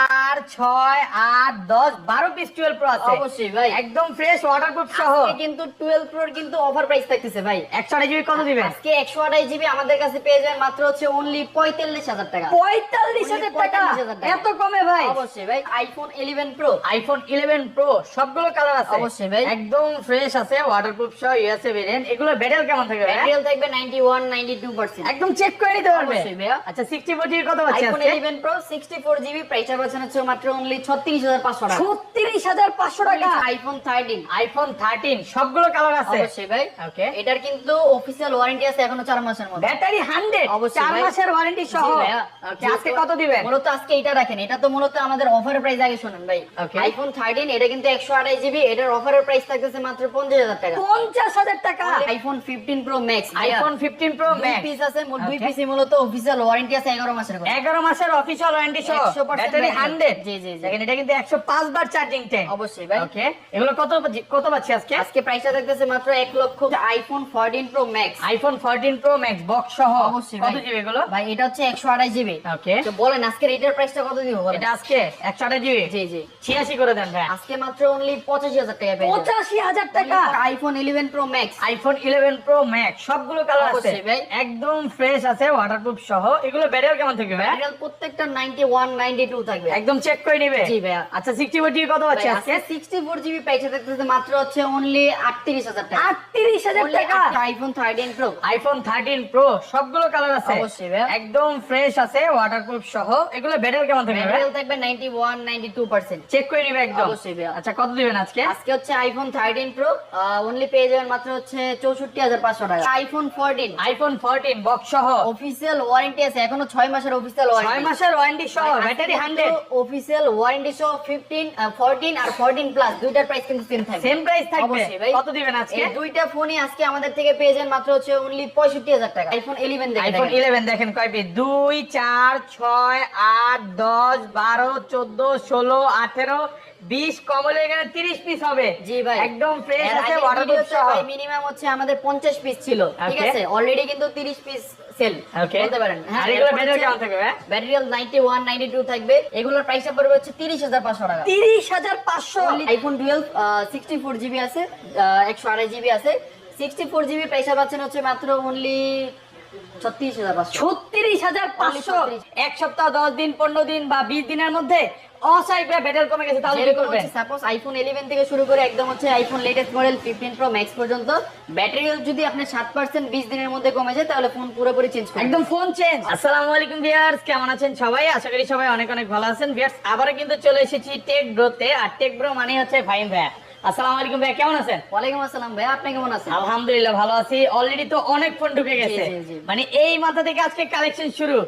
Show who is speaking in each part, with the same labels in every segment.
Speaker 1: চার ছয় আট দশ বারো পিস টুয়েলভ প্রো আছে।
Speaker 2: অবশ্যই ভাই।
Speaker 1: একদম ফ্রেশ ওয়াটারপ্রুফ সহ।
Speaker 2: কিন্তু 12 প্রোর কিন্তু অফার প্রাইস থাকতেছে ভাই।
Speaker 1: একশো আড়াই জিবি কত দিবেন?
Speaker 2: আজকে 128 জিবি আমাদের কাছে পেয়ে যাবেন মাত্র হচ্ছে অনলি 45000 টাকা।
Speaker 1: পঁয়তাল্লিশ হাজার টাকা? এত কমে ভাই?
Speaker 2: অবশ্যই ভাই। IPhone 11 Pro
Speaker 1: iPhone eleven Pro সবগুলো কালার আছে।
Speaker 2: অবশ্যই ভাই।
Speaker 1: একদম ফ্রেশ আছে ওয়াটারপ্রুফ সহ ইউএসএ ভেরিয়েন্ট এগুলো ব্যাটারি কেমন থাকবে ভাই?
Speaker 2: ব্যাটারি থাকবে 91 92%
Speaker 1: একদম চেক করে নিতে পারবে। আচ্ছা সিক্সটি ফোর জিবি কত পাচ্ছি
Speaker 2: আইফোন 11 প্রো 64 জিবি প্রাইসটা পাচ্ছেন হচ্ছে মাত্র অনলি 36500 টাকা।
Speaker 1: ছত্রিশ হাজার পাঁচশো টাকা?
Speaker 2: আইফোন 13
Speaker 1: আইফোন থার্টিন সবগুলো কালার আছে।
Speaker 2: অবশ্যই ভাই।
Speaker 1: ওকে
Speaker 2: এটার কিন্তু অফিসিয়াল ওয়ারেন্টি আছে এখনও 4 মাসের মতো
Speaker 1: ব্যাটারি হান্ড্রেড
Speaker 2: অবশ্যই
Speaker 1: চার মাসের ওয়ারেন্টি সহ। আজকে কত দিবেন?
Speaker 2: মূলত আজকে এটা রাখেন এটা তো মূলত আমাদের অফারের প্রাইস আগে শুনুন ভাই। আইফোন 13 এটা কিন্তু 128 জিবি এটার অফারের প্রাইস থাকতেছে মাত্র 50000 টাকা।
Speaker 1: পঞ্চাশ হাজার টাকা।
Speaker 2: IPhone 15 Pro Max
Speaker 1: iPhone fifteen Pro Max
Speaker 2: piece আছে দুই. পিসই মূলত অফিসিয়াল ওয়ারেন্টি আছে 11 মাসের
Speaker 1: এগারো মাসের অফিসিয়াল ওয়ারেন্টি সহ। ব্যাটারি। হান্ড্রেড।
Speaker 2: জি, জি, জি।
Speaker 1: দেখেন এটা কিন্তু একশো পাঁচ বার চার্জিং টাইম
Speaker 2: অবশ্যই ভাই।
Speaker 1: ওকে এগুলো কত কত পাচ্ছি আজকে?
Speaker 2: আজকে প্রাইসটা থাকতেছে মাত্র 1 লক্ষ iPhone 14 Pro Max
Speaker 1: iPhone fourteen Pro Max box সহ।
Speaker 2: অবশ্যই
Speaker 1: কত জিবি এগুলো?
Speaker 2: ভাই এটা হচ্ছে 128 জিবি
Speaker 1: ওকে
Speaker 2: তো বলেন আজকের এটার প্রাইসটা কত দিব
Speaker 1: এটা আজকে একশো আঠাশ জিবি
Speaker 2: জি জি।
Speaker 1: ছিয়াশি করে দেন ভাই।
Speaker 2: আজকে মাত্র অনলি 85000 টাকা
Speaker 1: পঁচাশি হাজার টাকা?
Speaker 2: IPhone 11 Pro Max
Speaker 1: iPhone eleven Pro Max সবগুলো কালার আছে।
Speaker 2: ভাই।
Speaker 1: একদম ফ্রেশ আছে ওয়াটারপ্রুফ সহ। এগুলো ব্যাটারি কেমন থাকবে ভাই?
Speaker 2: রিয়েল প্রত্যেকটা 91 92 থাকবে
Speaker 1: একদম চেক করে নিবে।
Speaker 2: জি ভাইয়া।
Speaker 1: আচ্ছা সিক্সটি ফোর জিবি কত পাচ্ছি আজকে?
Speaker 2: সিক্সটি ফোর জিবি প্রাইসে থাকতেছে মাত্র হচ্ছে অনলি আটত্রিশ হাজার টাকা।
Speaker 1: আটত্রিশ হাজার
Speaker 2: Only
Speaker 1: টাকা?
Speaker 2: IPhone thirteen Pro
Speaker 1: iPhone thirteen Pro সবগুলো কালার আছে।
Speaker 2: অবশ্যই ভাইয়া।
Speaker 1: একদম ফ্রেশ আছে ওয়াটারপ্রুফ সহ। এগুলো ব্যাটারি কেমন থাকবে
Speaker 2: ম্যাটেরিয়াল থাকবে ninety one ninety two percent
Speaker 1: check করে নিবে একদম।
Speaker 2: অবশ্যই ভাইয়া।
Speaker 1: আচ্ছা কত দিবেন আজকে?
Speaker 2: আজকে হচ্ছে আইফোন থার্টিন প্রো অনলি পেয়ে যাবেন মাত্র হচ্ছে চৌষট্টি হাজার পাঁচশো টাকা। IPhone fourteen
Speaker 1: iPhone fourteen box সহ।
Speaker 2: অফিসিয়াল ওয়ারেন্টি আছে এখনও ছয় মাসের অফিসিয়াল
Speaker 1: ছয়
Speaker 2: ওয়ারেন্টি
Speaker 1: মাসের ওয়ারেন্টি সহ ব্যাটারি হান্ড্রেড
Speaker 2: অফিসিয়াল ওয়ারেন্টি সহ ফিফটিন ফোরটিন আর ফোরটিন প্লাস দুইটার প্রাইস কিন্তু সেম থাকবে।
Speaker 1: সেম প্রাইস থাকবে? কত দিবেন আজকে?
Speaker 2: এই দুইটা ফোনই আজকে আমাদের থেকে পেয়ে যান মাত্র হচ্ছে অনলি পঁয়ষট্টি হাজার টাকা। আইফোন ইলেভেন দেখে
Speaker 1: আইফোন
Speaker 2: দেখেন।
Speaker 1: ইলেভেন দেখেন কয় পিস দুই চার ছয় আট দশ বারো চোদ্দ ষোলো আঠেরো বিশ কমলে এখানে তিরিশ পিস হবে।
Speaker 2: জি ভাই।
Speaker 1: একদম ফ্রেশ আছে ওয়াটারপ্রুফ সহ।
Speaker 2: মিনিমাম হচ্ছে আমাদের 50 পিস ছিল ঠিক আছে? অলরেডি কিন্তু 30 পিস সেল. বলতে পারেন। হ্যাঁ,
Speaker 1: আর এগুলো ব্যাটারি কেমন থাকবে
Speaker 2: ব্যাটারিয়াল 91 92 থাকবে। এগুলোর পড়বে হচ্ছে 30500 টাকা।
Speaker 1: তিরিশ হাজার পাঁচশো?
Speaker 2: আইফোন 12 64 জিবি আছে আহ, 128 জিবি আছে। 64 জিবি পাচ্ছেন হচ্ছে মাত্র অনলি 36500
Speaker 1: ছত্রিশ হাজার পাঁচশো? এক সপ্তাহ দশ দিন পনেরো দিন বা বিশ দিনের মধ্যে অসাইবে ব্যাটারি কমে গেছে তাহলে কি
Speaker 2: সাপোজ আইফোন 11 থেকে শুরু করে একদম হচ্ছে iPhone latest model 15 Pro Max পর্যন্ত ব্যাটারি যদি আপনার 7% 20 দিনের মধ্যে কমে যায় তাহলে ফোন পুরোপুরি চেঞ্জ
Speaker 1: একদম ফোন চেঞ্জ আসসালামু আলাইকুম ভিউয়ার্স কেমন আছেন সবাই? আশা করি সবাই অনেক অনেক ভালো আছেন। ভিউয়ার্স আবারও কিন্তু চলে এসেছি টেক ব্রোতে আর টেক ব্রো মানে হচ্ছে ফাইন ভাইয়া। আসসালামু আলাইকুম ভাইয়া কেমন আছেন?
Speaker 2: ওয়ালাইকুম আসসালাম ভাই আপনি কেমন আছেন?
Speaker 1: আলহামদুলিল্লাহ ভালো আছি। অলরেডি তো অনেক ফোন ঢুকে গেছে। মানে এই মাথা থেকে আজকে কালেকশন শুরু।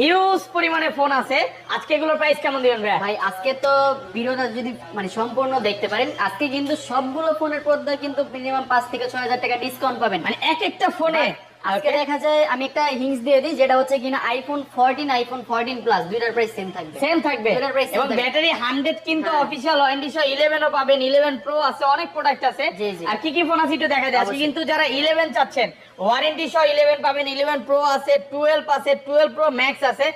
Speaker 1: হিউজ পরিমাণে ফোন আছে। আজকে এগুলোর প্রাইস কেমন দিবেন ভাই
Speaker 2: ভাই আজকে তো ভিডিওটা যদি মানে সম্পূর্ণ দেখতে পারেন আজকে কিন্তু সবগুলো ফোনের পর্দায় কিন্তু মিনিমাম পাঁচ থেকে 6000 টাকা ডিসকাউন্ট পাবেন।
Speaker 1: মানে এক একটা ফোনে
Speaker 2: আজকে দেখা যায় আমি একটা হিংস দিয়ে দিই যেটা হচ্ছে কিনা আইফোন 14 আইফোন 14 প্লাস দুইটার প্রাইস সেম থাকবে।
Speaker 1: সেম থাকবে। এবং ব্যাটারি 100 কিন্তু। অফিশিয়াল ওয়ারেন্টি সহ 11 ও পাবেন 11 প্রো আছে অনেক প্রোডাক্ট আছে। আর কি কি ফোন আছে একটু দেখা যায় আজকে কিন্তু যারা 11 চাচ্ছেন ওয়ারেন্টি সহ 11 পাবেন 11 প্রো আছে 12 আছে 12 প্রো ম্যাক্স আছে।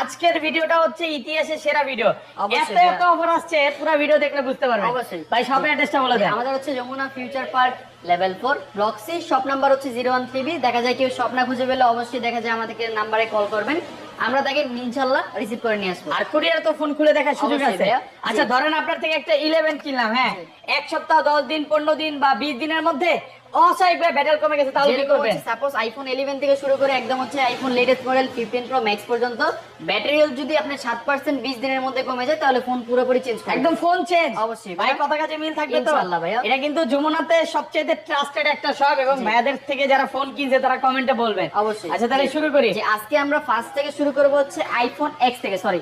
Speaker 1: আজকের ভিডিওটা হচ্ছে ইতিহাসের সেরা ভিডিও এত এত অফার আসছে পুরো ভিডিও দেখলে বুঝতে পারবেন।
Speaker 2: অবশ্যই।
Speaker 1: ভাই শপের অ্যাড্রেসটা বলে দেন।
Speaker 2: আমাদের হচ্ছে Jamuna future park level four block C shop number হচ্ছে জিরো ওয়ান থ্রি দেখা যায় কেউ স্বপ্না খুঁজে পেলে অবশ্যই দেখা যায় আমাদেরকে নাম্বারে কল করবেন। আমরা তাকে ইনশাল্লাহ রিসিভ করে নিয়ে আসব।
Speaker 1: আর কুরিয়ার তো ফোন খুলে দেখার সুযোগ আছে। আচ্ছা ধরেন আপনার থেকে একটা ইলেভেন কিনলাম হ্যাঁ? এক সপ্তাহ দশ দিন পনেরো দিন বা বিশ দিনের মধ্যে অসাইবে ব্যাটারি কমে গেছে তাহলে কি করবেন
Speaker 2: সাপোজ আইফোন 11 থেকে শুরু করে একদম হচ্ছে iPhone latest model 15 Pro Max পর্যন্ত ব্যাটারি যদি আপনার 7% 20 দিনের মধ্যে কমে যায় তাহলে ফোন পুরোপুরি চেঞ্জ করবেন
Speaker 1: একদম ফোন চেঞ্জ
Speaker 2: অবশ্যই।
Speaker 1: ভাই কথা কাছে মিল থাকবে তো
Speaker 2: ইনশাআল্লাহ ভাইয়া।
Speaker 1: এটা কিন্তু যমুনাতে সবচেয়ে ট্রাস্টেড একটা শপ এবং ভাইয়াদের থেকে যারা ফোন কিনছে তারা কমেন্টে বলবেন
Speaker 2: অবশ্যই।
Speaker 1: আচ্ছা তাহলে শুরু করি।
Speaker 2: যে আজকে আমরা ফার্স্ট থেকে শুরু করব হচ্ছে আইফোন এক্স থেকে সরি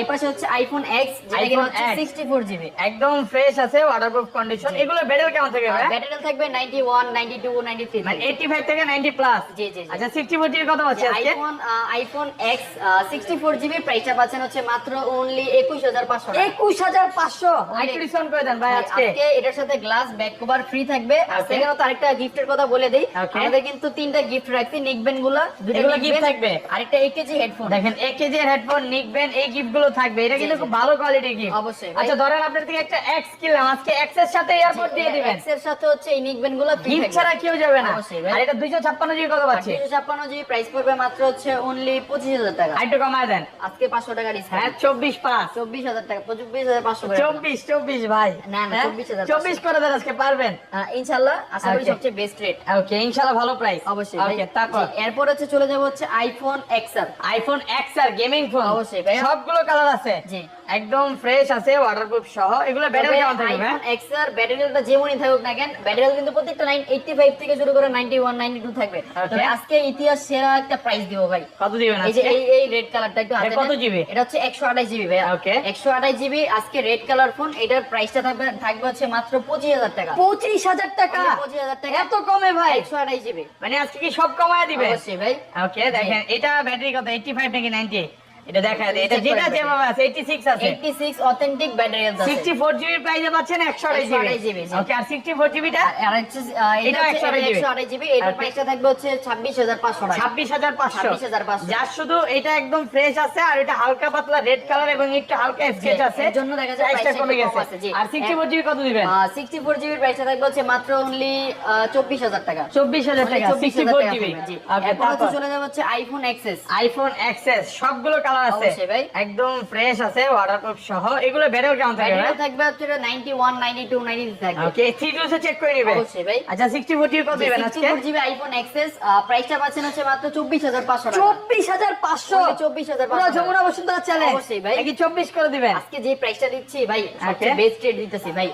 Speaker 2: এই পাশে হচ্ছে আইফোন এক্স যেটা কিনা হচ্ছে 64 জিবি
Speaker 1: একদম ফ্রেশ আছে ওয়াটারপ্রুফ কন্ডিশন এগুলো ব্যাটারি কেমন থাকে ভাই
Speaker 2: ব্যাটারি থাকবে 91 92 93
Speaker 1: মানে 85 থেকে 90 প্লাস
Speaker 2: জি, জি, জি।
Speaker 1: আচ্ছা 64 জিবি কত পাচ্ছি আজকে?
Speaker 2: IPhone iPhone X sixty four GB প্রাইসটা পাচ্ছেন হচ্ছে মাত্র অনলি একুশ হাজার পাঁচশো
Speaker 1: একুশ হাজার পাঁচশো? একটু ডিসকাউন্ট করে দেন ভাই আজকে।
Speaker 2: আজকে এটার সাথে গ্লাস ব্যাক কভার ফ্রি থাকবে। আর সেখানে তো আরেকটা গিফটের কথা বলে দেই। আমাদের কিন্তু তিনটা গিফট রাখছি নিকবেনগুলা।
Speaker 1: এগুলো থাকবে?
Speaker 2: আরেকটা এক কেজি হেডফোন
Speaker 1: দেখেন এক কেজি হেডফোন নিকবেন এই গিফটগুলো থাকবে। এটা কিন্তু খুব ভালো কোয়ালিটির গিফট
Speaker 2: অবশ্যই
Speaker 1: আচ্ছা ধরেন আপনার থেকে একটা এক্স কিনলাম। আজকে এক্সের সাথে এয়ারপোর্ট দিয়ে দিবেন।
Speaker 2: এক্সের সাথে হচ্ছে এই নিকবেনগুলো
Speaker 1: গিফট ছাড়া কেউ যাবে না। আর এটা 256 জিবি কত পাচ্ছি?
Speaker 2: দুশো জিবি প্রাইস পড়বে মাত্র হচ্ছে অনলি পঁচিশ হাজার টাকা।
Speaker 1: আরেকটু কমায় দেন।
Speaker 2: আজকে পাঁচশো টাকা
Speaker 1: হ্যাঁ 24 পাঁচ।
Speaker 2: চব্বিশ হাজার টাকা চব্বিশ হাজার পাঁচশো করে
Speaker 1: চব্বিশ চব্বিশ ভাই।
Speaker 2: না, না? 24,500
Speaker 1: করে দেন আজকে পারবেন?
Speaker 2: আহ, ইনশাল্লাহ আশা করি সবচেয়ে বেস্ট রেট
Speaker 1: ওকে ইনশাআল্লাহ ভালো প্রাইস
Speaker 2: অবশ্যই
Speaker 1: ওকে তারপর?
Speaker 2: এরপর হচ্ছে চলে যাব হচ্ছে আইফোন এক্সএল
Speaker 1: আইফোন এক্স আর গেমিং ফোন
Speaker 2: অবশ্যই।
Speaker 1: সবগুলো কালার আছে।
Speaker 2: জি।
Speaker 1: একদম ফ্রেশ আছে ওয়াটারপ্রুফ সহ। এগুলো ব্যাটারি কেমন থাকবে?
Speaker 2: আইফোন এক্সআর ব্যাটারিটা যেমনই থাকুক না কেন ব্যাটারি কিন্তু প্রত্যেকটা 985 থেকে শুরু করে 91 92 থাকবে. তবে আজকে ইতিহাস সেরা একটা প্রাইস দিব ভাই।
Speaker 1: কত দিবেন আজকে?
Speaker 2: এই এই রেড কালারটা একটু হাতে
Speaker 1: কত। GB?
Speaker 2: এটা হচ্ছে 128 জিবি ভাই
Speaker 1: Okay.
Speaker 2: 128 জিবি আজকে রেড কালার ফোন এটার প্রাইসটা থাকবে থাকবে হচ্ছে মাত্র 25000 টাকা।
Speaker 1: পঁচিশ হাজার টাকা?
Speaker 2: 25000 টাকা।
Speaker 1: এত কমে ভাই?
Speaker 2: 128 জিবি
Speaker 1: মানে আজকে কি সব কমায় দিবে
Speaker 2: অবশ্যই ভাই।
Speaker 1: ওকে দেখেন এটা ব্যাটারি কত? 85 নাকি 90 এটা দেখা যায় এটা যেটা যেভাবে আছে 86 আছে।
Speaker 2: 86 অথেন্টিক ব্যাটারি আছে।
Speaker 1: 64 জিবি প্রাইসে পাচ্ছেন 128
Speaker 2: 128
Speaker 1: জিবি ওকে আর 64 জিবিটা
Speaker 2: এটা
Speaker 1: এটা 128
Speaker 2: 128 জিবি এটার প্রাইসটা থাকবে হচ্ছে 26500 টাকা।
Speaker 1: 26500
Speaker 2: 26,500
Speaker 1: যার শুধু এটা একদম ফ্রেশ আছে আর এটা হালকা পাতলা রেড কালার এবং একটু হালকা স্কেচ আছে
Speaker 2: এর জন্য দেখা যায়
Speaker 1: প্রাইসটা কমে গেছে। আর 64 জিবি কত দিবেন?
Speaker 2: সিক্সটি ফোর জিবির প্রাইসটা থাকবে হচ্ছে মাত্র অনলি চব্বিশ হাজার টাকা।
Speaker 1: 24000 টাকা
Speaker 2: চব্বিশ হাজার
Speaker 1: 64
Speaker 2: টাকা
Speaker 1: জিবি ওকে তারপর?
Speaker 2: চলে যাবে হচ্ছে আইফোন এক্সেস
Speaker 1: আইফোন এক্সএস সবগুলো কালার আছে।
Speaker 2: অবশ্যই ভাই।
Speaker 1: একদম ফ্রেশ আছে ওয়াটারপ্রুফ সহ। এগুলো ব্যাটারি কেমন থাকবে
Speaker 2: ব্যাটারি থাকবে হচ্ছে ninety one ninety two ninety থাকবে
Speaker 1: ওকে থ্রি টুসে চেক করে নেবে।
Speaker 2: অবশ্যই ভাই।
Speaker 1: আচ্ছা 64 জিবি কত দিবেন আজকে?
Speaker 2: ফোর জিবি আইফোন এক্সেস প্রাইসটা পাচ্ছেন হচ্ছে মাত্র চব্বিশ হাজার পাঁচশো টাকা।
Speaker 1: চব্বিশ হাজার পাঁচশো?
Speaker 2: Only 24,500
Speaker 1: পুরো যমুনা বসুন্ধরা চ্যালেঞ্জ
Speaker 2: অবশ্যই ভাই।
Speaker 1: নাকি চব্বিশ করে দিবেন?
Speaker 2: আজকে যে প্রাইসটা দিচ্ছি ভাই সবচেয়ে বেস্ট রেট দিতেছি ভাই.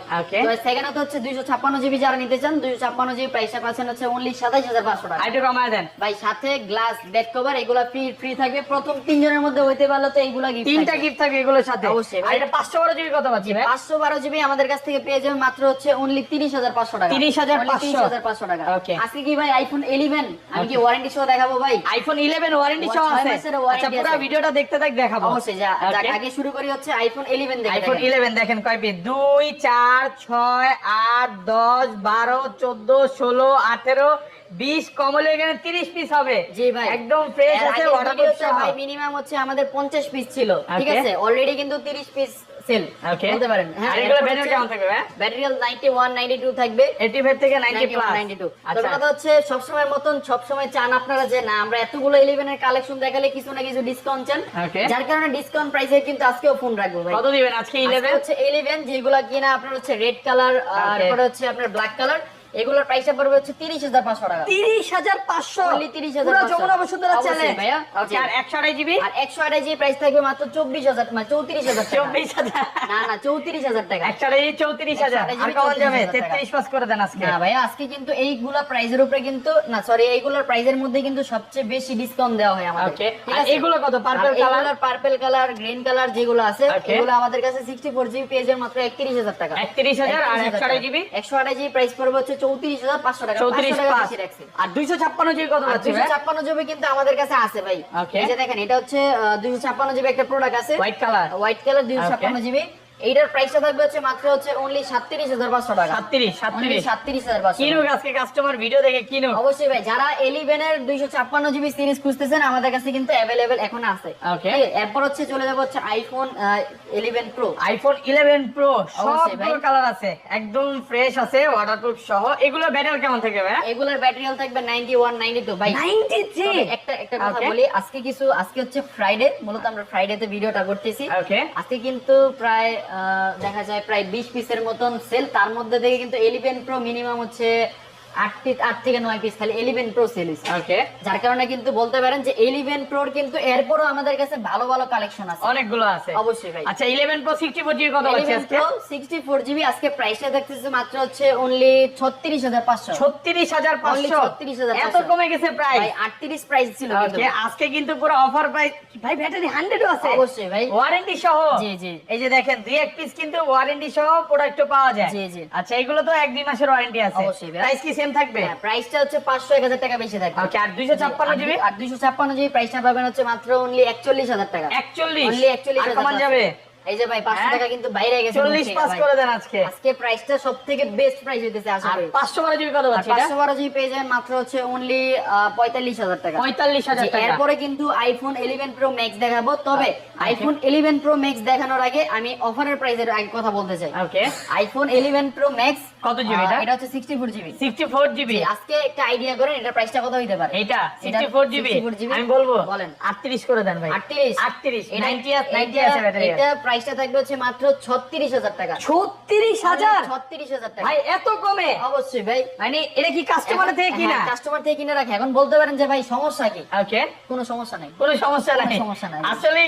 Speaker 2: তো সেখানে তো হচ্ছে দুইশো ছাপ্পান্ন জিবি যারা নিতে চান দুইশো ছাপ্পান্ন জিবি প্রাইসটা পাচ্ছেন হচ্ছে অনলি সাতাইশ হাজার পাঁচশো টাকা।
Speaker 1: আইটু কমায় দেন।
Speaker 2: ভাই সাথে গ্লাস ব্যাক কভার এগুলা ফ্রি ফ্রি থাকবে। প্রথম তিনজনের মধ্যে হইতে পারলে তো এইগুলা গিফট
Speaker 1: তিনটা গিফট থাকবে এগুলোর সাথে।
Speaker 2: অবশ্যই
Speaker 1: আর এটা 512 জিবি কত পাচ্ছি ভাই।
Speaker 2: পাঁচশো বারো জিবি আমাদের কাছ থেকে পেয়ে যাবেন মাত্র হচ্ছে অনলি তিরিশ হাজার পাঁচশো টাকা।
Speaker 1: 30,500
Speaker 2: তিরিশ হাজার পাঁচশো টাকা। আজকে কি ভাই আইফোন ইলেভেন আমি কি ওয়ারেন্টি সহ দেখাবো ভাই?
Speaker 1: আইফোন 11 ওয়ারেন্টি সহ আছে। আচ্ছা পুরো ভিডিওটা দেখতে থাক দেখাবো।
Speaker 2: অবশ্যই যা আগে শুরু করি হচ্ছে আইফোন ইলেভেন দেখে
Speaker 1: আইফোন
Speaker 2: দেখেন।
Speaker 1: 11 দেখেন কয় পিস 2 4 6 8 10 12 14 16 18 20 কমলে এখানে 30 পিস হবে।
Speaker 2: জি ভাই।
Speaker 1: একদম ফ্রেশ আছে
Speaker 2: ভাই মিনিমাম হচ্ছে আমাদের 50 পিস ছিল। ঠিক আছে? অলরেডি কিন্তু 30 পিস সেল
Speaker 1: ওকে
Speaker 2: বলতে পারেন। হ্যাঁ
Speaker 1: আর এগুলো ব্যাটারি কেমন থাকবে ভাই?
Speaker 2: ব্যাটারি 91 92 থাকবে।
Speaker 1: 85 থেকে 90 প্লাস
Speaker 2: 92 তবে
Speaker 1: আচ্ছা।
Speaker 2: কথা হচ্ছে সবসময়ের মতন সবসময় চান আপনারা যে না আমরা এতগুলো 11 এর কালেকশন দেখালে কিছু না কিছু ডিসকাউন্ট চান। যার কারণে ডিসকাউন্ট প্রাইসে কিন্তু আজকেও ফোন রাখব ভাই।
Speaker 1: কত দিবেন? আজকে
Speaker 2: আজকে
Speaker 1: 11
Speaker 2: হচ্ছে 11 যেগুলো কিনা আপনার হচ্ছে রেড কালার আর পরে হচ্ছে আপনার ব্ল্যাক কালার এগুলোর প্রাইসটা পড়বে হচ্ছে 30500 টাকা।
Speaker 1: তিরিশ হাজার পাঁচশো?
Speaker 2: Only 30,500
Speaker 1: পুরো যমুনা বসুন্ধরা
Speaker 2: অবশ্যই
Speaker 1: চ্যালেঞ্জ
Speaker 2: ভাইয়া।
Speaker 1: ওকে আর একশো আড়াই জিবি
Speaker 2: আর 128 জি প্রাইস থাকবে মাত্র 24000 মানে 34000 টাকা।
Speaker 1: চব্বিশ হাজার।
Speaker 2: না না 34000 টাকা।
Speaker 1: একশো আড়াই জিবি চৌত্রিশ হাজার।
Speaker 2: 128
Speaker 1: আর কেমন যাবে?
Speaker 2: 34,000 টাকা।
Speaker 1: তেত্রিশ পাস করে দেন আজকে।
Speaker 2: না ভাই আজকে কিন্তু এইগুলা প্রাইজের উপরে কিন্তু না সরি এইগুলোর প্রাইজের মধ্যে কিন্তু সবচেয়ে বেশি ডিসকাউন্ট দেওয়া হয় আমাদের?
Speaker 1: এগুলো কত? Color?
Speaker 2: এগুলোর পার্পল কালার গ্রিন কালার যেগুলো আছে এগুলো আমাদের কাছে 64 জিবি পেজের মাত্র 31000 টাকা।
Speaker 1: 31,000 আর 128 GB?
Speaker 2: 128 জিবি প্রাইস পড়বে হচ্ছে 34500 টাকা
Speaker 1: চৌত্রিশ
Speaker 2: 500 টাকা চৌত্রিশ
Speaker 1: আর দুইশো ছাপ্পান্ন জিবি কত
Speaker 2: দুইশো
Speaker 1: ছাপ্পান্ন ভাই?
Speaker 2: 256 জিবি কিন্তু আমাদের কাছে আছে ভাই. এই যে দেখেন এটা হচ্ছে দুইশো ছাপ্পান্ন জিবি একটা প্রোডাক্ট আছে।
Speaker 1: White colour
Speaker 2: white colour 256 GB. এইটার প্রাইসটা থাকবে হচ্ছে মাত্র হচ্ছে অনলি সাতত্রিশ টাকা।
Speaker 1: সাতত্রিশ
Speaker 2: সাতত্রিশ।
Speaker 1: সাতত্রিশ
Speaker 2: হাজার পাঁচশো
Speaker 1: কিনুক আজকে কাস্টমার ভিডিও দেখে কিনুক।
Speaker 2: অবশ্যই ভাই যারা এলিভেনের দুইশো ছাপ্পান্ন জিবি সিরিজ খুঁজতেছেন আমাদের কাছে কিন্তু অ্যাভেলেবেল এখন আছে। ওকে এরপর হচ্ছে চলে যাব হচ্ছে iPhone eleven Pro
Speaker 1: iPhone eleven Pro সবগুলো কালার আছে। একদম ফ্রেশ আছে ওয়াটারপ্রুফ সহ। এগুলো ব্যাটারি কেমন থাকবে ভাই?
Speaker 2: এগুলোর ব্যাটারি থাকবে নাইনটি ওয়ান নাইনটি টু ভাই
Speaker 1: নাইনটি
Speaker 2: থ্রি একটা একটা কথা বলি আজকে কিছু আজকে হচ্ছে ফ্রাইডে মূলত আমরা ফ্রাইডেতে ভিডিওটা করতেছি। আজকে কিন্তু প্রায় দেখা যায় প্রায় বিশ পিসের মতন সেল তার মধ্যে থেকে কিন্তু এলিভেন প্রো মিনিমাম হচ্ছে আট থেকে নয় পিস খালি এলিভেন প্রো সেল
Speaker 1: ওকে
Speaker 2: যার কারণে কিন্তু বলতে পারেন যে এলিভেন প্রোর কিন্তু এরপরও আমাদের কাছে ভালো ভালো কালেকশন আছে।
Speaker 1: অনেকগুলো আছে।
Speaker 2: অবশ্যই ভাই।
Speaker 1: আচ্ছা eleven Pro sixty four GB কত পাচ্ছি আজকে?
Speaker 2: সিক্সটি ফোর জিবি আজকে প্রাইসটা দেখতেছে মাত্র হচ্ছে অনলি ছত্রিশ হাজার পাঁচশো।
Speaker 1: ছত্রিশ হাজার
Speaker 2: Only
Speaker 1: পাঁচশো।
Speaker 2: 36,500
Speaker 1: এত কমে গেছে প্রাইস
Speaker 2: আটত্রিশ প্রাইস ছিল
Speaker 1: আজকে কিন্তু পুরো অফার প্রাইস ভাই ব্যাটারি হান্ড্রেডও আছে।
Speaker 2: অবশ্যই ভাই।
Speaker 1: ওয়ারেন্টি সহ?
Speaker 2: জি, জি।
Speaker 1: এই যে দেখেন দুই এক পিস কিন্তু ওয়ারেন্টি সহ প্রোডাক্ট পাওয়া যায়।
Speaker 2: জি, জি।
Speaker 1: আচ্ছা এগুলো তো এক দুই মাসের ওয়ারেন্টি আছে।
Speaker 2: অবশ্যই ভাই।
Speaker 1: প্রাইস কি সেম থাকবে?
Speaker 2: প্রাইসটা হচ্ছে পাঁচশো এক হাজার টাকা বেশি থাকবে।
Speaker 1: ওকে আর দুইশো ছাপ্পান্ন জিবি
Speaker 2: আর দুইশো ছাপ্পান্ন জিবি প্রাইসটা পাবেন হচ্ছে মাত্র অনলি একচল্লিশ হাজার টাকা।
Speaker 1: একচল্লিশ?
Speaker 2: অনলি একচল্লিশ
Speaker 1: আর
Speaker 2: হাজার
Speaker 1: কমান যাবে?
Speaker 2: এই যে ভাই পাঁচশো
Speaker 1: হ্যাঁ?
Speaker 2: টাকা কিন্তু বাইরে গেছে
Speaker 1: পাস করে দেন আজকে।
Speaker 2: আজকে প্রাইসটা বেস্ট প্রাইস হইতেছে
Speaker 1: বারো জিবি কত পাচ্ছি
Speaker 2: বারো জিবি পেয়ে যাবেন মাত্র হচ্ছে অনলি পঁয়তাল্লিশ হাজার টাকা।
Speaker 1: পঁয়তাল্লিশ হাজার
Speaker 2: জি,
Speaker 1: টাকা।
Speaker 2: এরপরে কিন্তু আইফোন 11 প্রো ম্যাক্স দেখাবো। তবে আইফোন 11 প্রো ম্যাক্স দেখানোর আগে আমি অফারের প্রাইসের আগে কথা বলতে চাই।
Speaker 1: ওকে
Speaker 2: আইফোন 11 প্রো ম্যাক্স
Speaker 1: কত জিবি এটা?
Speaker 2: এটা হচ্ছে 64 জিবি
Speaker 1: সিক্সটি ফোর জিবি
Speaker 2: আজকে একটা আইডিয়া করেন এটা প্রাইসটা কত হইতে পারে? এটা
Speaker 1: সিক্সটি ফোর জিবি
Speaker 2: 64 GB
Speaker 1: আমি বলব
Speaker 2: বলেন।
Speaker 1: আটত্রিশ করে দেন ভাই।
Speaker 2: 38
Speaker 1: আটত্রিশ
Speaker 2: এটা-
Speaker 1: নাইনটি নাইনটি
Speaker 2: এটা-
Speaker 1: আছে
Speaker 2: এটা প্রাইসটা থাকবে হচ্ছে মাত্র 36000 টাকা।
Speaker 1: ছত্রিশ হাজার?
Speaker 2: 36000 টাকা।
Speaker 1: ভাই এত কমে?
Speaker 2: অবশ্যই ভাই।
Speaker 1: মানে এটা কি কাস্টমার থেকে কিনা?
Speaker 2: কাস্টমার থেকে কিনে রাখে। এখন বলতে পারেন যে ভাই সমস্যা কি?
Speaker 1: ওকে।
Speaker 2: কোনো সমস্যা নাই।
Speaker 1: কোনো সমস্যা নাই।
Speaker 2: সমস্যা নাই।
Speaker 1: আসলে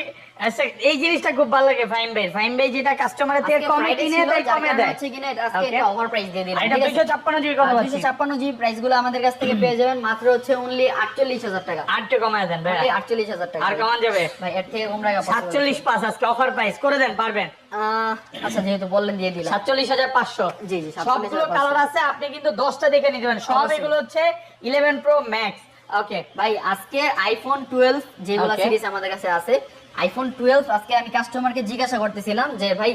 Speaker 1: আচ্ছা, এই জিনিসটা খুব ভালো লাগে ফাইন ভাই। ফাইন ভাই যেটা কাস্টমারের থেকে কমে কিনে দেয় কমে দেয়।
Speaker 2: হচ্ছে কিনা এটা আজকে
Speaker 1: Okay.
Speaker 2: একটা প্রাইস দিয়ে দিলাম
Speaker 1: এটা
Speaker 2: ঠিক আছে?
Speaker 1: দুইশো ছাপ্পান্ন জিবি কত
Speaker 2: আর 256 জিবি প্রাইসগুলো আমাদের কাছ থেকে পেয়ে যাবেন মাত্র হচ্ছে অনলি 48000 টাকা।
Speaker 1: আটটা কমায় দেন ভাই।
Speaker 2: 48000 টাকা।
Speaker 1: আর কমান যাবে?
Speaker 2: ভাই এর থেকে কম রাখা
Speaker 1: পাঁচ আজকে অফার প্রাইস করে দেন পারবেন।
Speaker 2: আচ্ছা যেহেতু বললেন দিয়ে দিলাম।
Speaker 1: সাতচল্লিশ হাজার পাঁচশো।
Speaker 2: জি, জি,
Speaker 1: সবগুলো কালার আছে আপনি কিন্তু দশটা দেখে নিতে পারেন। সব এগুলো হচ্ছে ইলেভেন প্রো ম্যাক্স ওকে
Speaker 2: ভাই আজকে আইফোন 12 যেগুলো সিরিজ আমাদের কাছে আছে আইফোন 12 আজকে আমি কাস্টমারকে জিজ্ঞাসা করতেছিলাম যে ভাই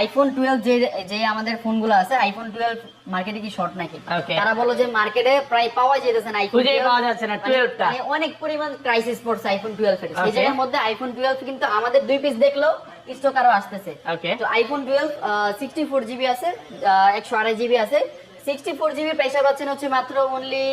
Speaker 2: আইফোন 12 যে যে আমাদের ফোনগুলো আছে আইফোন 12 মার্কেটে কি শর্ট নাকি? তারা বলল যে মার্কেটে প্রায় পাওয়া যেতেছে না আইফোন
Speaker 1: পাওয়া যাচ্ছে না, 12 টা।
Speaker 2: মানে অনেক পরিমাণ ক্রাইসিস পড়ছে আইফোন 12 এর সেই জায়গার মধ্যে আইফোন 12 কিন্তু আমাদের দুই পিস দেখল স্টক আরও আসতেছে. তো আইফোন 12 64 জিবি আছে একশো আড়াই জিবি আছে 64 জিবি পয়সা পাচ্ছেন হচ্ছে মাত্র অনলি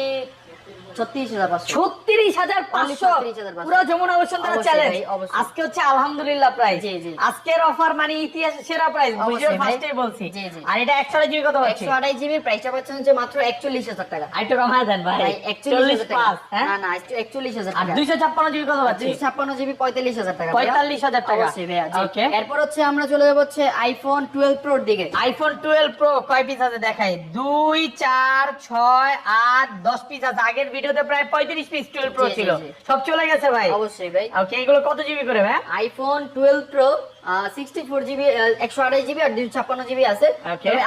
Speaker 2: ছত্রিশ হাজার পাঁচশো।
Speaker 1: ছত্রিশ হাজার পাঁচশো।
Speaker 2: 36,500
Speaker 1: পুরো যমুনা বসুন্ধরা চ্যালেঞ্জ আজকে হচ্ছে আলহামদুলিল্লাহ প্রাইস
Speaker 2: জি, জি।
Speaker 1: আজকের অফার মানে ইতিহাসের সেরা প্রাইস
Speaker 2: অবশ্যই
Speaker 1: ফার্স্টেই বলছি।
Speaker 2: জি, জি।
Speaker 1: আর এটা একশো জিবি কত পাচ্ছি
Speaker 2: একশো আড়াই জিবি প্রাইসটা পাচ্ছেন হচ্ছে মাত্র একচল্লিশ হাজার টাকা।
Speaker 1: কমায় দেন ভাই।
Speaker 2: একচল্লিশ
Speaker 1: হ্যাঁ?
Speaker 2: না না একচল্লিশ হাজার
Speaker 1: আর দুইশো ছাপ্পান্ন জিবি কত পাচ্ছি
Speaker 2: দুইশো ছাপ্পান্ন জিবি পঁয়তাল্লিশ হাজার টাকা।
Speaker 1: পঁয়তাল্লিশ হাজার
Speaker 2: এরপর হচ্ছে আমরা চলে যাব হচ্ছে আইফোন টুয়েলভ প্রোর দিকে।
Speaker 1: আইফোন টুয়েলভ প্রো কয় পিস আছে দেখাই? দুই চার ছয় আট দশ পিস আছে। আগের ভিডিওতে প্রায় পঁয়ত্রিশ পিস টুয়েলভ প্রো
Speaker 2: জি, জি,
Speaker 1: ছিল সব চলে গেছে ভাই?
Speaker 2: অবশ্যই ভাই।
Speaker 1: ওকে এগুলো কত জিবি করে ভাই
Speaker 2: iPhone twelve Pro sixty four GB একশো আড়াই জিবি আর দুইশো ছাপ্পান্ন জিবি আছে।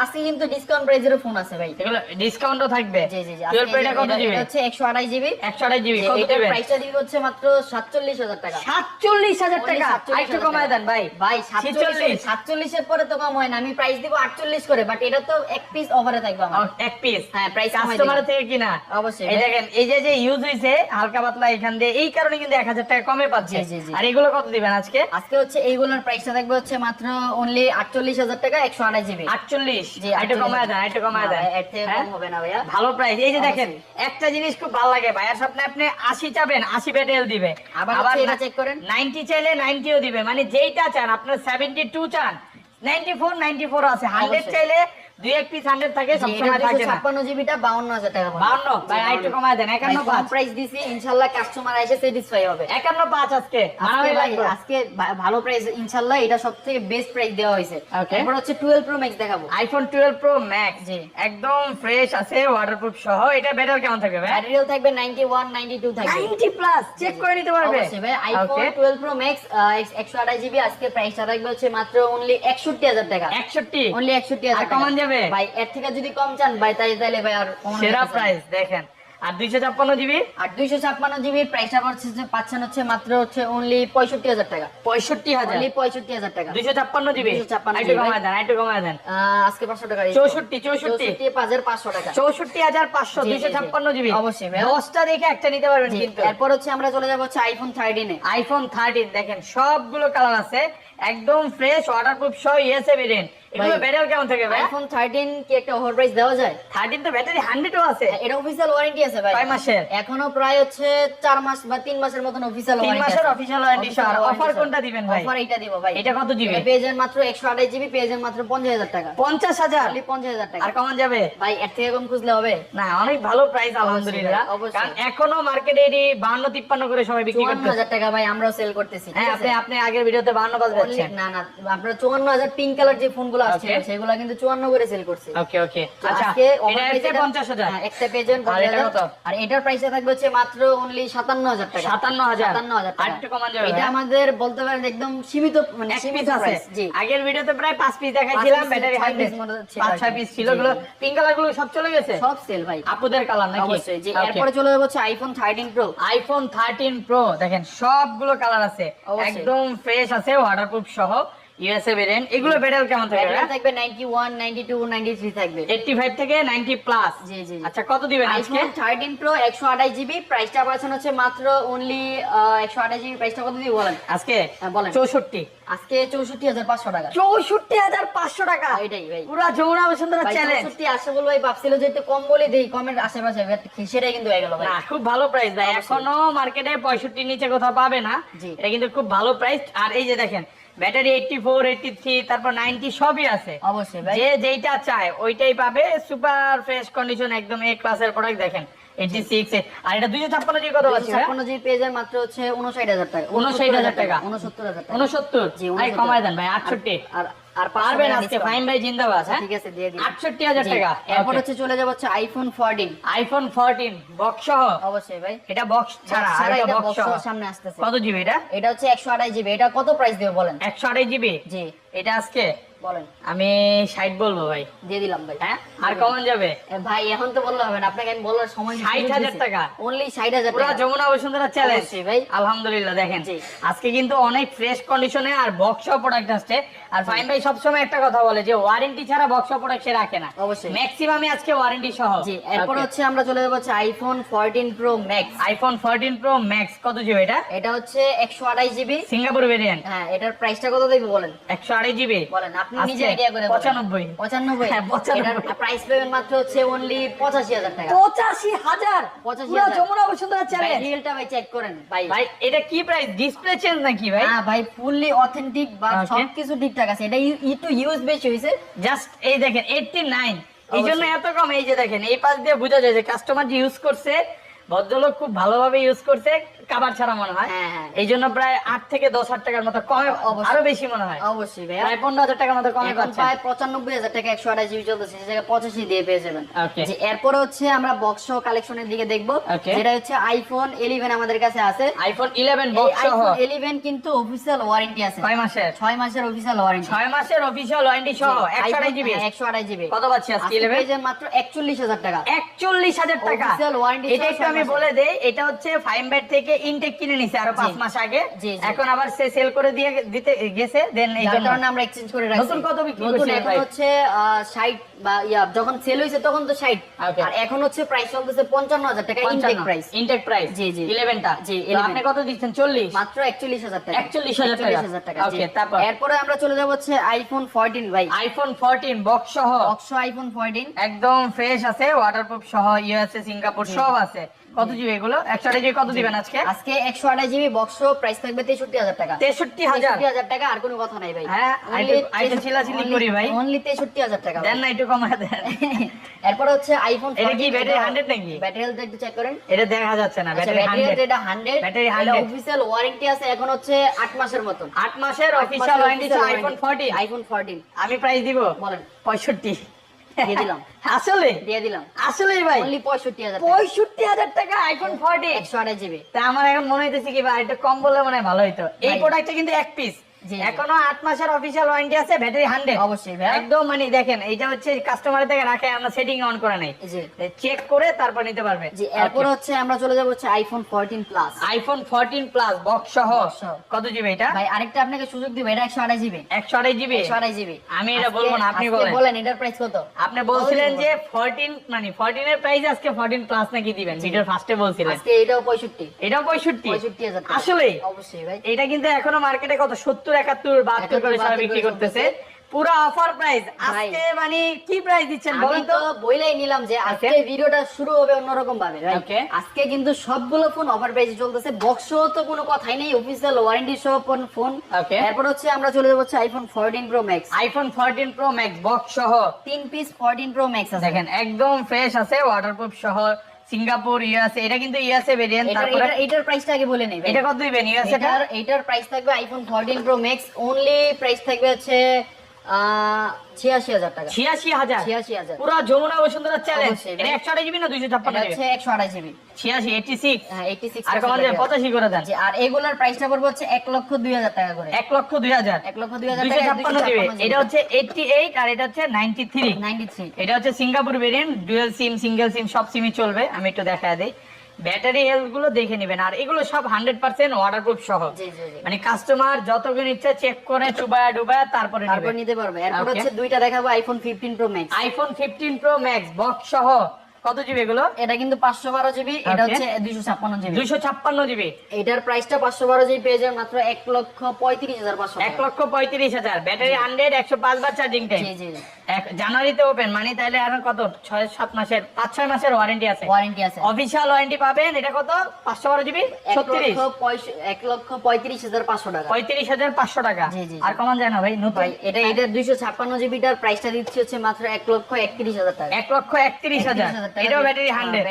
Speaker 2: আজকে কিন্তু ডিসকাউন্ট প্রাইজেরও ফোন আছে ভাই।
Speaker 1: ডিসকাউন্টও থাকবে।
Speaker 2: জি জি জি।
Speaker 1: টুয়েলভ প্রো এটা কত
Speaker 2: এটা-
Speaker 1: জিবি
Speaker 2: এটা হচ্ছে একশো আড়াই জিবি
Speaker 1: একশো আড়াই জিবি
Speaker 2: এটার প্রাইসটা দিবে হচ্ছে মাত্র সাতচল্লিশ হাজার টাকা।
Speaker 1: সাতচল্লিশ হাজার টাকা?
Speaker 2: 47,000
Speaker 1: কমায় দেন ভাই।
Speaker 2: ভাই সাতচল্লিশ এর পরে তো কম হয় না। আমি প্রাইস দিব আটচল্লিশ করে বাট এটা তো এক পিস অফারে থাকবে আমার।
Speaker 1: এক পিস
Speaker 2: হ্যাঁ,
Speaker 1: কাস্টমার থেকে কিনা?
Speaker 2: অবশ্যই
Speaker 1: এই দেখেন এই যে যে ইউজ হইছে হালকা পাতলা এখান দিয়ে এই কারণে কিন্তু এক হাজার টাকা কমে পাচ্ছে। আর এগুলো কত দিবেন আজকে?
Speaker 2: আজকে হচ্ছে এইগুলোর প্রাইসটা থাকবে হচ্ছে মাত্র অনলি আটচল্লিশ হাজার টাকা একশো আড়াই জিবি
Speaker 1: আটচল্লিশ?
Speaker 2: জি
Speaker 1: একটু কমায় দেন একটু কমায় দেন। হ্যাঁ?
Speaker 2: হবে না ভাইয়া।
Speaker 1: ভালো প্রাইস এই যে দেখেন একটা জিনিস খুব ভালো লাগে ভাইয়ার স্বপ্নে আপনি আশি চাবেন আশি বেটেল দিবে।
Speaker 2: আবার চেক এটা check করেন।
Speaker 1: নাইনটি চাইলে নাইনটিও দিবে মানে যেইটা চান আপনার সেভেন্টি টু চান নাইনটি ফোর নাইনটি ফোর আছে হান্ড্রেড চাইলে দুই এক পিস হান্ড্রেড থাকে সবসময় থাকে না।
Speaker 2: ছাপ্পান্ন জিবিটা বাউন্ন হাজার টাকা পড়বে।
Speaker 1: বাউন্ন? ভাই আরেকটু কমায় দেন একান্ন পাঁচ।
Speaker 2: প্রাইস দিছি ইনশাল্লাহ কাস্টমার এসে স্যাটিসফাই হবে।
Speaker 1: একান্ন পাঁচ আজকে
Speaker 2: আজকে
Speaker 1: মানাবে
Speaker 2: ভাই
Speaker 1: লাগবে।
Speaker 2: আজকে ভা- ভালো প্রাইস ইনশাল্লাহ এটা সবথেকে বেস্ট প্রাইস দেওয়া হয়েছে। এরপর হচ্ছে 12 প্রো ম্যাক্স দেখাবো।
Speaker 1: আইফোন টুয়েলভ প্রো ম্যাক্স
Speaker 2: জি।
Speaker 1: একদম ফ্রেশ আছে ওয়াটারপ্রুফ সহ। এটা বেটার কেমন থাকবে ভাই?
Speaker 2: থাকবে 91 92 থাকবে।
Speaker 1: 90 প্লাস চেক করে নিতে পারবে।
Speaker 2: ভাই আইফোন 12 প্রো ম্যাক্স 128 জিবি আজকে প্রাইসটা থাকবে হচ্ছে মাত্র অনলি 61000 টাকা।
Speaker 1: 61
Speaker 2: অনলি 61000
Speaker 1: আর
Speaker 2: টাকা।
Speaker 1: কমান যাবে?
Speaker 2: ভাই এর থেকে যদি কম চান ভাই তাই ভাই আর
Speaker 1: সেরা প্রাইস দেখেন। আর দুইশো ছাপ্পান্ন জিবি?
Speaker 2: আর 256 জিবি প্রাইসটা পড়ছে যে পাচ্ছেন হচ্ছে মাত্র হচ্ছে অনলি 65000 টাকা।
Speaker 1: পঁয়ষট্টি হাজার?
Speaker 2: অনলি 65000 টাকা।
Speaker 1: দুইশো ছাপ্পান্ন জিবি?
Speaker 2: 256
Speaker 1: একটু কমায় দেন একটু কমায় দেন।
Speaker 2: আজকে 500 টাকা
Speaker 1: চৌষট্টি, চৌষট্টি।
Speaker 2: 55500 টাকা।
Speaker 1: চৌষট্টি হাজার পাঁচশো দুইশো ছাপ্পান্ন জিবি?
Speaker 2: অবশ্যই
Speaker 1: দশটা দেখে একটা নিতে পারবেন কিন্তু।
Speaker 2: এরপর হচ্ছে আমরা চলে যাব হচ্ছে আইফোন 13 এ।
Speaker 1: আইফোন থার্টিন দেখেন সবগুলো কালার আছে। একদম ফ্রেশ ওয়াটারপ্রুফ সহ ইএসএ ভেরিয়েন্ট এগুলো ব্যাটারি কেমন থাকে ভাই?
Speaker 2: আইফোন 13 কি একটা ওভার প্রাইস দেওয়া যায়?
Speaker 1: থার্টিন তো ব্যাটারি হান্ড্রেডও আছে।
Speaker 2: এটা অফিসিয়াল ওয়ারেন্টি আছে ভাই।
Speaker 1: কয় মাসের?
Speaker 2: এখনও প্রায় হচ্ছে 4 মাস বা 3 মাসের মতন অফিসিয়াল
Speaker 1: তিন
Speaker 2: ওয়ারেন্টি
Speaker 1: মাসের official warranty সহ। আর offer কোনটা দিবেন ভাই?
Speaker 2: অফার এটা দিব ভাই।
Speaker 1: এটা কত
Speaker 2: পেয়ে যান মাত্র 128 জিবি যান মাত্র 50000 টাকা।
Speaker 1: পঞ্চাশ হাজার?
Speaker 2: খালি 50000 টাকা।
Speaker 1: আর কমান যাবে?
Speaker 2: ভাই এর থেকে কম খুঁজলে হবে।
Speaker 1: না অনেক ভালো প্রাইস আলহামদুলিল্লাহ।
Speaker 2: অবশ্যই।
Speaker 1: কারণ এখনও মার্কেটে এটি বান্ন তিপ্পান্ন করে সবাই বিক্রি করতেছে।
Speaker 2: 54000 টাকা ভাই আমরাও সেল করতেছি
Speaker 1: হ্যাঁ আপনি আপনি আগের ভিডিওতে বান্ন পাঁচ
Speaker 2: Only-
Speaker 1: বেচছেন
Speaker 2: না না আপনার 54000 পিঙ্ক কালার যে ফোনগুলো আসছে সেগুলো কিন্তু চুয়ান্ন করে সেল করছে।
Speaker 1: ওকে ওকে আচ্ছা এটা হচ্ছে
Speaker 2: এটা-
Speaker 1: পঞ্চাশ হাজার।
Speaker 2: হ্যাঁ, একটা পেজেন
Speaker 1: আর এটা কত?
Speaker 2: আর এটার প্রাইসে থাকবে হচ্ছে মাত্র অনলি সাতান্ন হাজার টাকা।
Speaker 1: সাতান্ন হাজার।
Speaker 2: সাতান্ন হাজার
Speaker 1: আর একটু কমান যাবে
Speaker 2: এটা আমাদের বলতে পারেন একদম সীমিত মানে সীমিত
Speaker 1: আছে। আগের ভিডিওতে প্রায় পাঁচ পিস দেখাইছিলাম ব্যাটারি। পিস ছিল পিঙ্ক কালারগুলো সব চলে গেছে?
Speaker 2: সব সেল ভাই।
Speaker 1: আপুদের কালার নাকি?
Speaker 2: অবশ্যই যে এরপরে চলে যাব হচ্ছে iPhone thirteen pro
Speaker 1: iPhone thirteen pro দেখেন সবগুলো কালার আছে। একদম ফ্রেশ আছে ওয়াটারপ্রুফ সহ ইউএসএ ভেরিয়েন্ট এগুলো ব্যাটারি কেমন থাকবে?
Speaker 2: ব্যাটারি থাকবে ninety one ninety two ninety three থাকবে।
Speaker 1: 85 থেকে 90 প্লাস
Speaker 2: জি, জি।
Speaker 1: আচ্ছা কত দিবেন আজকে?
Speaker 2: আইফোন থার্টিন প্রো একশো আঠাশ জিবি প্রাইসটা পাচ্ছেন হচ্ছে মাত্র অনলি একশো আঠাশ জিবি প্রাইসটা কত দিয়ে বলেন?
Speaker 1: আজকে?
Speaker 2: হ্যাঁ, বলেন।
Speaker 1: 64
Speaker 2: আজকে চৌষট্টি হাজার পাঁচশো টাকা।
Speaker 1: 64500 টাকা?
Speaker 2: এটাই ভাই।
Speaker 1: পুরো যমুনা বসুন্ধরা চ্যালেঞ্জ
Speaker 2: 64 আসে বলব ভাই ভাবছিল যে একটু কম বলে দেই কমের আশেপাশে সেটাই কিন্তু হয়ে গেল ভাই।
Speaker 1: না খুব ভালো প্রাইস ভাই। এখনও মার্কেটে 65 নিচে কোথাও পাবে না। এটা কিন্তু খুব ভালো প্রাইস আর এই যে দেখেন ব্যাটারি 84 83 তারপর 90 সবই আছে।
Speaker 2: অবশ্যই ভাই।
Speaker 1: যে যেইটা চায় ওইটাই পাবে। সুপার ফ্রেশ কন্ডিশন একদম এ ক্লাসের প্রোডাক্ট দেখেন। 86 আর এটা 256 জিবি কত
Speaker 2: মাত্র হচ্ছে টাকা।
Speaker 1: 59,000 টাকা।
Speaker 2: উনসত্তর হাজার টাকা।
Speaker 1: 69
Speaker 2: জি,
Speaker 1: আরে কমায় দেন ভাই 68
Speaker 2: আর আর
Speaker 1: পারবেন আজকে। ফাইন ভাই জিন্দাবাদ হ্যাঁ?
Speaker 2: ঠিক আছে দিয়ে দিন।
Speaker 1: 68000 টাকা।
Speaker 2: এরপর হচ্ছে চলে যাব হচ্ছে আইফোন ফোরটিন
Speaker 1: আইফোন 14 বক্স সহ
Speaker 2: অবশ্যই ভাই।
Speaker 1: এটা বক্স ছাড়া
Speaker 2: ছাড়া
Speaker 1: আর এটা
Speaker 2: এটা
Speaker 1: বক্স সহ
Speaker 2: সহ সামনে আসতেছে।
Speaker 1: কত জিবি এটা?
Speaker 2: এটা হচ্ছে জিবি এটা কত প্রাইস দেবে বলেন?
Speaker 1: 128 জিবি
Speaker 2: জি।
Speaker 1: এটা আজকে?
Speaker 2: বলেন।
Speaker 1: আমি 60 বলব ভাই।
Speaker 2: দিয়ে দিলাম ভাই।
Speaker 1: হ্যাঁ? আর কমন যাবে?
Speaker 2: ভাই এখন তো বললে হবে না আপনাকে আমি বলার সময়
Speaker 1: 60,000 টাকা।
Speaker 2: অনলি ষাট হাজার
Speaker 1: পুরো
Speaker 2: টাকা।
Speaker 1: যমুনা বসুন্ধরা চ্যালেঞ্জ
Speaker 2: ভাই।
Speaker 1: আলহামদুলিল্লাহ দেখেন। আজকে কিন্তু অনেক ফ্রেশ কন্ডিশনে আর বক্স প্রোডাক্ট আসছে। আর ফাইন ভাই সবসময় একটা কথা বলে যে ওয়ারেন্টি ছাড়া বক্স প্রোডাক্ট সে রাখে না।
Speaker 2: অবশ্যই।
Speaker 1: ম্যাক্সিমামই আজকে ওয়ারেন্টি সহ।
Speaker 2: জি এরপর হচ্ছে আমরা চলে যাব হচ্ছে iPhone fourteen pro max
Speaker 1: iPhone 14 pro max কত জিবি এটা?
Speaker 2: এটা হচ্ছে একশো আঠাশ জিবি
Speaker 1: সিঙ্গাপুর ভেরিয়েন্ট
Speaker 2: হ্যাঁ এটার প্রাইসটা কত দেবে বলেন?
Speaker 1: 128 জিবি
Speaker 2: বলেন আপনি নিজে আইডিয়া করে বলেন।
Speaker 1: 95 হ্যাঁ, 95
Speaker 2: প্রাইস পাবেন মাত্র হচ্ছে অনলি পঁচাশি হাজার টাকা।
Speaker 1: 85000
Speaker 2: পঁচাশি
Speaker 1: পুরো
Speaker 2: হাজার।
Speaker 1: যমুনা বসুন্ধরা চ্যালেঞ্জ
Speaker 2: রিয়েলটা ভাই চেক করেন ভাই।
Speaker 1: ভাই এটা কি প্রাইস ডিসপ্লে চেঞ্জ নাকি ভাই?
Speaker 2: হ্যাঁ ভাই ফুললি অথেন্টিক বা. সবকিছু ঠিকঠাক আছে। এটা একটু ইউজ বেশি
Speaker 1: জাস্ট এই দেখেন 89 এই জন্য এত কম। এই যে দেখেন এই পাশ দিয়ে বোঝা যায় যে কাস্টমার যে ইউজ করছে ভদ্রলোক খুব ভালোভাবে ইউজ করছে কাবার ছাড়া মনে হয়।
Speaker 2: হ্যাঁ, হ্যাঁ।
Speaker 1: এই জন্য প্রায় আট থেকে দশ হাজার টাকার মতো কমে আরও বেশি মনে হয়।
Speaker 2: অবশ্যই
Speaker 1: প্রায় পনেরো হাজার টাকার মতো কমে পাচ্ছেন
Speaker 2: প্রায় পঁচানব্বই হাজার টাকা একশো আঠাশ জিবি চলতেছে সে জায়গায় পঁচাশি দিয়ে পেয়ে যাবেন। এরপরে হচ্ছে আমরা বক্স কালেকশনের দিকে দেখব। যেটা হচ্ছে আইফোন ইলেভেন আমাদের কাছে আছে।
Speaker 1: আইফোন ইলেভেন বক্স
Speaker 2: ইলেভেন কিন্তু অফিসিয়াল ওয়ারেন্টি আছে।
Speaker 1: কয় মাসের।
Speaker 2: ছয় মাসের অফিসিয়াল ওয়ারেন্টি
Speaker 1: ছয় মাসের অফিসিয়াল ওয়ারেন্টি সহ। একশো আড়াই জিবি
Speaker 2: একশো আঠাশ জিবি
Speaker 1: কত পাচ্ছি আজকে ইলেভেন
Speaker 2: মাত্র একচল্লিশ হাজার টাকা।
Speaker 1: একচল্লিশ হাজার টাকা।
Speaker 2: Official warranty
Speaker 1: এটা আমি বলে দেই এটা হচ্ছে ফাইম ব্যাট থেকে ইনটেক কিনে নিছে আরও পাঁচ মাস আগে। এখন আবার সে সেল করে দিয়ে দিতে গেছে দেন এই
Speaker 2: কারণে আমরা এক্সচেঞ্জ করে রাখছি।
Speaker 1: নতুন কত বিক্রি
Speaker 2: নতুন এখন হচ্ছে ষাট বা ইয়া যখন সেল হয়েছে তখন তো ষাট।
Speaker 1: Okay.
Speaker 2: আর এখন হচ্ছে প্রাইস চলতেছে পঞ্চান্ন হাজার টাকা ইনটেক প্রাইস
Speaker 1: ইনটেক প্রাইস
Speaker 2: জি, জি।
Speaker 1: ইলেভেনটা
Speaker 2: জি,
Speaker 1: তো আপনি কত দিচ্ছেন? চল্লিশ।
Speaker 2: মাত্র একচল্লিশ হাজার টাকা।
Speaker 1: 41,000 টাকা।
Speaker 2: 41,000 টাকা জি।
Speaker 1: তারপর?
Speaker 2: এরপরে আমরা চলে যাব হচ্ছে আইফোন ফোরটিন ভাই।
Speaker 1: আইফোন ফোরটিন বক্স সহ।
Speaker 2: অক্সো আইফোন ফোরটিন
Speaker 1: একদম ফ্রেশ আছে ওয়াটারপ্রুফ সহ ইউএসএ সিঙ্গাপুর সব আছে। কত জিবি এগুলো? একশো জিবি কত দিবেন আজকে?
Speaker 2: আজকে একশো আঠাশ জিবি বক্স প্রাইস থাকবে তেষট্টি হাজার টাকা।
Speaker 1: তেষট্টি হাজার?
Speaker 2: হাজার টাকা আর কোনো কথা নাই ভাই।
Speaker 1: হ্যাঁ, আইটা- আইটা চিল্লাচিল্লি করি ভাই।
Speaker 2: অনলি তেষট্টি হাজার টাকা
Speaker 1: দেন না একটু কমায় দেন।
Speaker 2: এরপর হচ্ছে আইফোন
Speaker 1: এটা কি ব্যাটারি 100 নাকি?
Speaker 2: ব্যাটারি হেলথ একটু চেক করেন।
Speaker 1: এটা দেখা যাচ্ছে না
Speaker 2: আচ্ছা
Speaker 1: ব্যাটারি
Speaker 2: ব্যাটারি
Speaker 1: হান্ড্রেড
Speaker 2: এটা 100
Speaker 1: Battery
Speaker 2: এটা
Speaker 1: 100
Speaker 2: ওয়ারেন্টি আছে এখন হচ্ছে 8 মাসের মতন
Speaker 1: আট মাসের official warranty iPhone fourteen
Speaker 2: iPhone 14
Speaker 1: আমি প্রাইস দিব
Speaker 2: বলেন।
Speaker 1: পঁয়ষট্টি।
Speaker 2: দিয়ে দিলাম।
Speaker 1: আসলে?
Speaker 2: দিয়ে দিলাম।
Speaker 1: আসলে ভাই?
Speaker 2: অনলি 65000 টাকা।
Speaker 1: পঁয়ষট্টি হাজার টাকা আইফোন ফোরটিন
Speaker 2: 128 জিবি।
Speaker 1: তা আমার এখন মনে হইতেছে কি ভাই এটা কম বললে মনে হয় ভালো হইতো। এই। প্রোডাক্টটা কিন্তু এক পিস। এখনও আট মাসের অফিসিয়াল ওয়ারেন্টি আছে ব্যাটারি হান্ড্রেড
Speaker 2: অবশ্যই
Speaker 1: একদম মানে দেখেন এটা হচ্ছে কাস্টমারের থেকে রাখে আমরা সেটিং অন করে নাই। চেক করে তারপর নিতে পারবে।
Speaker 2: এরপর হচ্ছে আমরা চলে যাব হচ্ছে iPhone 14 plus
Speaker 1: iPhone fourteen plus box সহ। কত জিবি এটা?
Speaker 2: ভাই আরেকটা আপনাকে সুযোগ দিব এটা 128 জিবি
Speaker 1: একশো আড়াই জিবি
Speaker 2: 128 জিবি
Speaker 1: আমি এটা বলব না, আপনি বলেন।
Speaker 2: বলেন এটার প্রাইস কত?
Speaker 1: আপনি বলছিলেন যে ফোরটিন মানে ফোরটিন এর প্রাইস আজকে ফোরটিন প্লাস নাকি দিবেন? ভিডিওর ফার্স্টে বলছিলেন।
Speaker 2: আজকে এটাও 65
Speaker 1: এটাও পঁয়ষট্টি?
Speaker 2: 65000 টাকা।
Speaker 1: আসলে
Speaker 2: অবশ্যই ভাই।
Speaker 1: এটা কিন্তু এখনও মার্কেটে কত সত্তর একাত্তর বাহাত্তর করে
Speaker 2: 72
Speaker 1: বিক্রি করতেছে। পুরো অফার প্রাইস আজকে মানে কি প্রাইস দিচ্ছেন বলেন
Speaker 2: তো বইলাই নিলাম যে আজকে ভিডিওটা শুরু হবে অন্যরকম ভাবে আজকে কিন্তু সবগুলো ফোন অফার প্রাইসে চলতেছে। বক্স তো কোনো কথাই নেই অফিসিয়াল ওয়ারেন্টি সহ ফোন
Speaker 1: Okay.
Speaker 2: এরপর হচ্ছে আমরা চলে যাব iPhone 14 pro max
Speaker 1: iPhone fourteen pro max box সহ।
Speaker 2: তিন পিস 14 প্রো ম্যাক্স আছে।
Speaker 1: দেখেন একদম ফ্রেশ আছে ওয়াটারপ্রুফ সহ। সিঙ্গাপুর ইউএসএ এটা কিন্তু ইউএসএ ভেরিয়েন্ট
Speaker 2: এটার
Speaker 1: তারপরে
Speaker 2: এটার- এটার প্রাইসটা আগে বলে নেবেন।
Speaker 1: এটা কত দিবেন ইউএসএ
Speaker 2: এটার এটার প্রাইস থাকবে iPhone 14 pro max only price থাকবে হচ্ছে ছিয়াশি হাজার টাকা।
Speaker 1: ছিয়াশি হাজার?
Speaker 2: ছিয়াশি হাজার।
Speaker 1: পুরো যমুনা বসুন্ধরা চ্যালেঞ্জ এটা একশো আঠাশ জিবি না দুইশো ছাপ্পান্ন
Speaker 2: হচ্ছে একশো আঠাশ জিবি
Speaker 1: ছিয়াশি এইটি সিক্স
Speaker 2: হ্যাঁ এইটি সিক্স
Speaker 1: আর কমান পঁচাশি করে দেন।
Speaker 2: আর এগুলার প্রাইসটা পড়বে হচ্ছে এক লক্ষ দুই হাজার টাকা করে।
Speaker 1: এক লক্ষ দুই হাজার?
Speaker 2: এক লক্ষ দুই হাজার
Speaker 1: দুইশো ছাপ্পান্ন জিবি এটা হচ্ছে এইটটি এইট আর এটা হচ্ছে নাইনটি থ্রি
Speaker 2: নাইনটি থ্রি
Speaker 1: এটা হচ্ছে Singapore variant dual sim single sim সব সিমই চলবে। আমি একটু দেখা দিই। ব্যাটারি হেলথগুলো দেখে নেবেন। আর এগুলো সব হান্ড্রেড পার্সেন্ট ওয়াটারপ্রুফ সহ মানে কাস্টমার যতক্ষণ ইচ্ছা চেক করে চুবায়া ডুবায়া তারপরে
Speaker 2: তারপর নিতে পারবে। এরপর হচ্ছে দুইটা দেখাবো iPhone fifteen pro max
Speaker 1: iPhone fifteen pro max box সহ। কত জিবি এগুলো?
Speaker 2: এটা কিন্তু পাঁচশো বারো জিবি এটা হচ্ছে দুইশো ছাপ্পান্ন জিবি
Speaker 1: দুইশো ছাপ্পান্ন জিবি
Speaker 2: এটার প্রাইসটা পাঁচশো বারো জিবি পেয়ে যাবে মাত্র এক লক্ষ পঁয়ত্রিশ হাজার পাঁচশো
Speaker 1: এক লক্ষ পঁয়ত্রিশ হাজার। ব্যাটারি হান্ড্রেড একশো পাঁচ বার চার্জিং টাইম
Speaker 2: জি জি
Speaker 1: জানুয়ারিতে ওপেন মানে তাহলে আর কত? ছয় সাত মাসের পাঁচ ছয় মাসের ওয়ারেন্টি আছে।
Speaker 2: ওয়ারেন্টি আছে।
Speaker 1: অফিসিয়াল ওয়ারেন্টি পাবেন এটা কত? পাঁচশো বারো জিবি ছত্রিশ।
Speaker 2: এক লক্ষ পঁয়ত্রিশ হাজার পাঁচশো টাকা।
Speaker 1: পঁয়ত্রিশ হাজার পাঁচশো টাকা। আর কমান যায় না ভাই নতুন।
Speaker 2: এটা এটা দুইশো ছাপ্পান্ন জিবিটার প্রাইসটা দিচ্ছি হচ্ছে মাত্র এক লক্ষ একত্রিশ হাজার টাকা।
Speaker 1: এক লক্ষ একত্রিশ হাজার এটাও ব্যাটারি হান্ড্রেড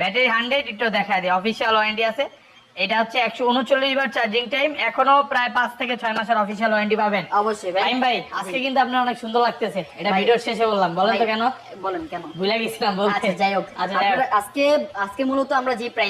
Speaker 2: ব্যাটারি হান্ড্রেড
Speaker 1: একটু দেখা দিই। অফিসিয়াল ওয়ারেন্টি আছে। এটা হচ্ছে একশো উনচল্লিশ বার চার্জিং টাইম এখনও প্রায় পাঁচ থেকে ছয় মাসের অফিসিয়াল ওয়ারেন্টি পাবেন।
Speaker 2: অবশ্যই ভাই।
Speaker 1: টাইম ভাই আজকে কিন্তু আপনার অনেক সুন্দর লাগতেছে। এটা ভিডিওর শেষে বললাম। বলেন তো কেন?
Speaker 2: বলেন কেন?
Speaker 1: ভুলে গেছিলাম বলতে।
Speaker 2: আচ্ছা যাই হোক।
Speaker 1: আচ্ছা
Speaker 2: আজকে আজকে মূলত আমরা যে প্রাইস